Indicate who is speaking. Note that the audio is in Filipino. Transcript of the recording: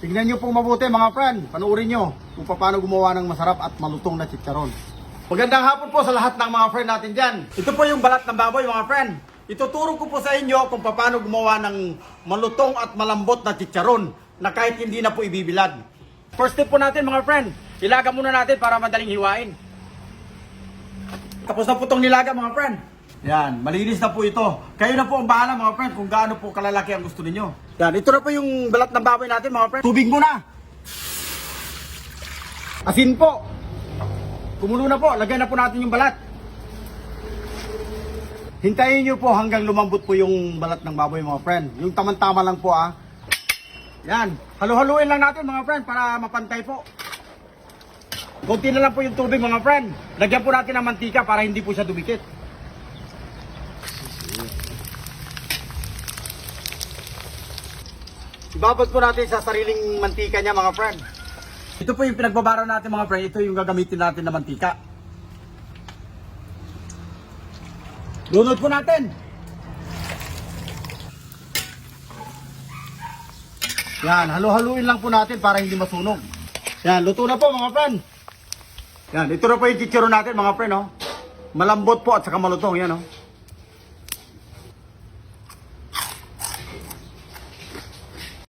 Speaker 1: Tingnan nyo pong mabuti mga friend. Panoorin nyo kung paano gumawa ng masarap at malutong na chicharon. Magandang hapon po sa lahat ng mga friend natin dyan. Ito po yung balat ng baboy mga friend. Ituturo ko po sa inyo kung paano gumawa ng malutong at malambot na chicharon na kahit hindi na po ibibilad. First step po natin mga friend, ilaga muna natin para madaling hiwain. Tapos na po itong nilaga mga friend. Yan, malinis na po ito. Kayo na po ang bahala mga friend kung gaano po kalalaki ang gusto ninyo. Yan, ito na po yung balat ng baboy natin mga friend. Tubig muna. Asin po. Kumulo na po, lagyan na po natin yung balat. Hintayin nyo po hanggang lumambot po yung balat ng baboy mga friend. Yung tamang-tama lang po ah. Yan, halu-haluin lang natin mga friend para mapantay po. Kunti na lang po yung tubig mga friend. Lagyan po natin ng mantika para hindi po siya dumikit. Ibabad po natin sa sariling mantika niya mga friend. Ito po yung pinagbabara natin mga friend. Ito yung gagamitin natin na mantika. Lunod po natin. Yan, halu-haluin lang po natin para hindi masunog. Yan, luto na po mga friend. Yan, ito na po yung chichiro natin mga friend, oh. Malambot po at saka malutong, yan, oh.